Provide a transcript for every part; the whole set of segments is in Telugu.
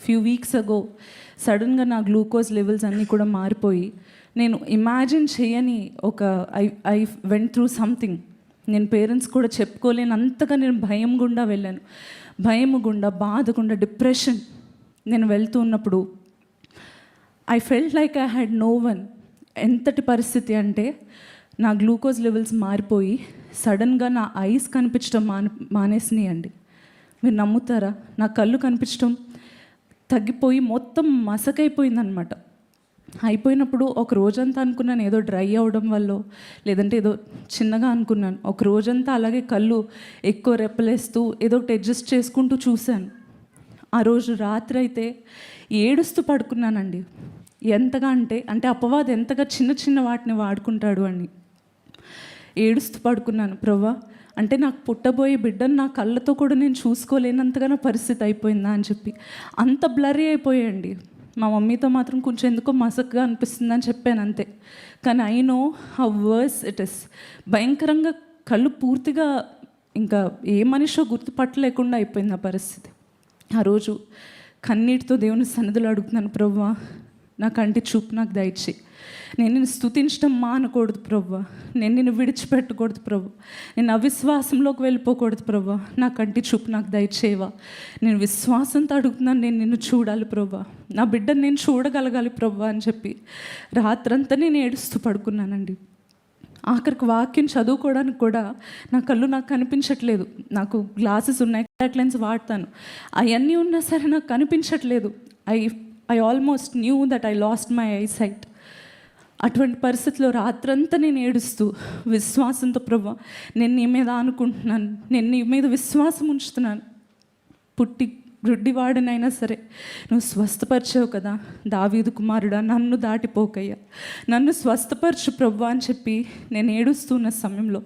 ఫ్యూ వీక్స్ అగో సడన్గా నా గ్లూకోజ్ లెవెల్స్ అన్నీ కూడా మారిపోయి నేను ఇమాజిన్ చేయని ఒక I I went through something నేను పేరెంట్స్ కూడా చెప్పుకోలేని అంతగా నేను భయం గుండా వెళ్ళాను. భయం గుండా బాధ గుండా డిప్రెషన్ నేను వెళ్తూ ఉన్నప్పుడు I felt like I had no one ఎంతటి పరిస్థితి అంటే నా గ్లూకోజ్ లెవెల్స్ మారిపోయి సడన్గా నా ఐస్ కనిపించడం మాన మానేసినాయి అండి మీరు నమ్ముతారా? నా కళ్ళు కనిపించడం తగ్గిపోయి మొత్తం మసకైపోయిందనమాట అయిపోయినప్పుడు ఒక రోజంతా అనుకున్నాను ఏదో డ్రై అవడం వల్ల లేదంటే ఏదో చిన్నగా అనుకున్నాను. ఒక రోజంతా అలాగే కళ్ళు ఎక్కువ రెప్పలేస్తూ ఏదో ఒకటి అడ్జస్ట్ చేసుకుంటూ చూశాను. ఆ రోజు రాత్రి అయితే ఏడుస్తూ పడుకున్నానండి. ఎంతగా అంటే అంటే అపవాదం ఎంతగా చిన్న చిన్న వాటిని వాడుకుంటాడు అని. ఏడుస్తూ పడుకున్నాను. ప్రవ్వా అంటే నాకు పుట్టబోయే బిడ్డను నా కళ్ళతో కూడా నేను చూసుకోలేనంతగా నా పరిస్థితి అయిపోయిందా అని చెప్పి. అంత బ్లరీ అయిపోయాయండి. మా మమ్మీతో మాత్రం కొంచెం ఎందుకో మసక్గా అనిపిస్తుంది అని చెప్పాను అంతే. కానీ I know how worse it is. భయంకరంగా కళ్ళు పూర్తిగా ఇంకా ఏ మనిషో గుర్తుపట్టలేకుండా అయిపోయింది ఆ పరిస్థితి. ఆ రోజు కన్నీటితో దేవుని సన్నిధిలో అడుగుతున్నాను ప్రవ్వా నా కంటి చూపు నాకు దయచి నేను నిన్ను స్థుతించడం మానకూడదు ప్రవ్వ. నేను నిన్ను విడిచిపెట్టకూడదు ప్రభు నేను అవిశ్వాసంలోకి వెళ్ళిపోకూడదు ప్రవ్వ. నా కంటి చూపు నాకు దయచేవా నేను విశ్వాసంతో అడుగుతున్నాను నేను నిన్ను చూడాలి ప్రవ్వ. నా బిడ్డను నేను చూడగలగాలి ప్రవ్వ అని చెప్పి రాత్రంతా నేను ఏడుస్తూ పడుకున్నానండి. ఆఖరికి వాక్యం చదువుకోవడానికి కూడా నా కళ్ళు నాకు కనిపించట్లేదు. నాకు గ్లాసెస్ ఉన్నాయి కాంటాక్ట్ లెన్స్ వాడతాను. అవన్నీ ఉన్నా సరే నాకు కనిపించట్లేదు. I I almost knew that I lost my I sight అటువంటి పరిస్థితిలో రాత్రంతా నేను ఏడుస్తూ విశ్వాసంతో ప్రభా నేను నీ మీద అనుకుంటున్నాను నేను నీ మీద విశ్వాసం ఉంచుతున్నాను. పుట్టి రుడ్డివాడినైనా సరే నువ్వు స్వస్థపరిచావు కదా. దావీదు కుమారుడా నన్ను దాటిపోకయ్యా. నన్ను స్వస్థపరచు ప్రభు అని చెప్పి నేను ఏడుస్తున్న సమయంలో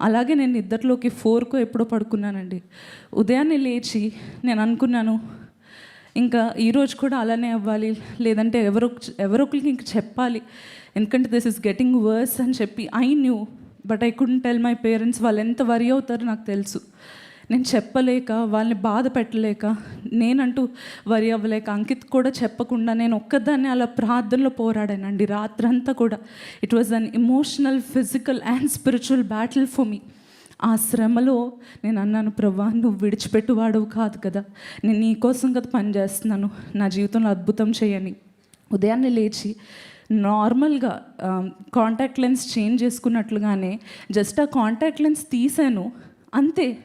అలాగే నేను నిద్రలోకి ఫోర్కో ఎప్పుడో పడుకున్నానండి. ఉదయాన్నే లేచి నేను అనుకున్నాను ఇంకా ఈరోజు కూడా అలానే అవ్వాలి లేదంటే ఎవరో ఎవరొకరికి ఇంక చెప్పాలి. ఎందుకంటే దిస్ ఇస్ గెటింగ్ వర్స్ అని చెప్పి I knew but I couldn't tell my parents వాళ్ళు ఎంత వరి అవుతారో నాకు తెలుసు. నేను చెప్పలేక వాళ్ళని బాధ పెట్టలేక నేనంటూ వరి అవ్వలేక అంకిత్ కూడా చెప్పకుండా నేను ఒక్కదాన్ని అలా ప్రార్థనలో పోరాడానండి రాత్రంతా కూడా. It was an emotional physical and spiritual battle for me ఆ శ్రమలో నేను అన్నాను ప్రభా నువ్వు విడిచిపెట్టువాడవు కాదు కదా. నేను నీ కోసం కదా పనిచేస్తున్నాను నా జీవితంలో అద్భుతం చేయని. ఉదయాన్నే లేచి నార్మల్గా కాంటాక్ట్ లెన్స్ చేంజ్ చేసుకున్నట్లుగానే జస్ట్ ఆ కాంటాక్ట్ లెన్స్ తీసాను. అంతే.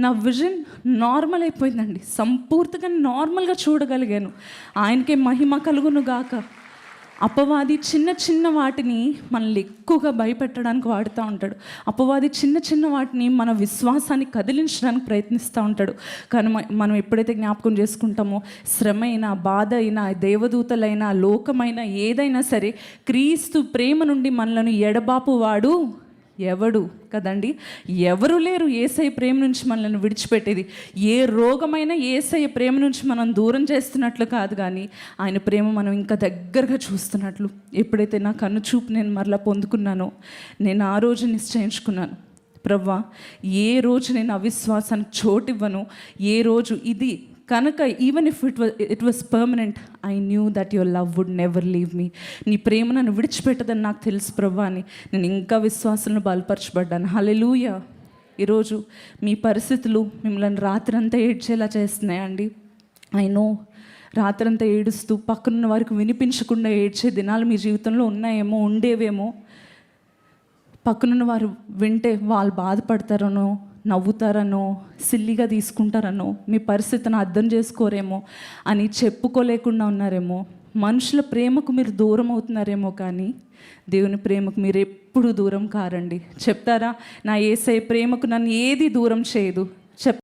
నా విజన్ నార్మల్ అయిపోయిందండి. సంపూర్తిగా నార్మల్గా చూడగలిగాను. ఆయనకే మహిమ కలుగును గాక. అపవాది చిన్న చిన్న వాటిని మనల్ని ఎక్కువగా భయపెట్టడానికి వాడుతూ ఉంటాడు. అపవాది చిన్న చిన్న వాటిని మన విశ్వాసాన్ని కదిలించడానికి ప్రయత్నిస్తూ ఉంటాడు. కానీ మనం ఎప్పుడైతే జ్ఞాపకం చేసుకుంటామో శ్రమ అయినా బాధ అయినా దేవదూతలైనా లోకమైనా ఏదైనా సరే క్రీస్తు ప్రేమ నుండి మనలను ఎడబాపు వాడు ఎవడు కదండి? ఎవరు లేరు ఏసై ప్రేమ నుంచి మనల్ని విడిచిపెట్టేది. ఏ రోగమైనా ఏసై ప్రేమ నుంచి మనం దూరం చేస్తున్నట్లు కాదు కానీ ఆయన ప్రేమ మనం ఇంకా దగ్గరగా చూస్తున్నట్లు. ఎప్పుడైతే నా కన్ను చూపు నేను మరలా పొందుకున్నానో నేను ఆ రోజు నిశ్చయించుకున్నాను. ప్రవ్వా ఏ రోజు నేను అవిశ్వాసానికి చోటివ్వను ఏ రోజు ఇది కనుక even if it was it was permanent I knew that your love would never leave me నీ ప్రేమ నన్ను విడిచిపెట్టదని నాకు తెలుసు ప్రభా అని. నేను ఇంకా విశ్వాసాలను బలపరచబడ్డాను. హలెలూయ ఈరోజు మీ పరిస్థితులు మిమ్మల్ని రాత్రంతా ఏడ్చేలా చేస్తున్నాయండి. ఐ నో రాత్రంతా ఏడుస్తూ పక్కనున్న వారికి వినిపించకుండా ఏడ్చే దినాలు మీ జీవితంలో ఉన్నాయేమో ఉండేవేమో. పక్కనున్న వారు వింటే వాళ్ళు బాధపడతారనో నవ్వుతారనో సిల్లిగా తీసుకుంటారనో మీ పరిస్థితిని అర్థం చేసుకోరేమో అని చెప్పుకోలేకుండా ఉన్నారేమో మనుషుల ప్రేమకు మీరు దూరం అవుతున్నారేమో కానీ దేవుని ప్రేమకు మీరు ఎప్పుడు దూరం కారండి. చెప్తారా? నా ఏసై ప్రేమకు నన్ను ఏది దూరం చేయదు. చెప్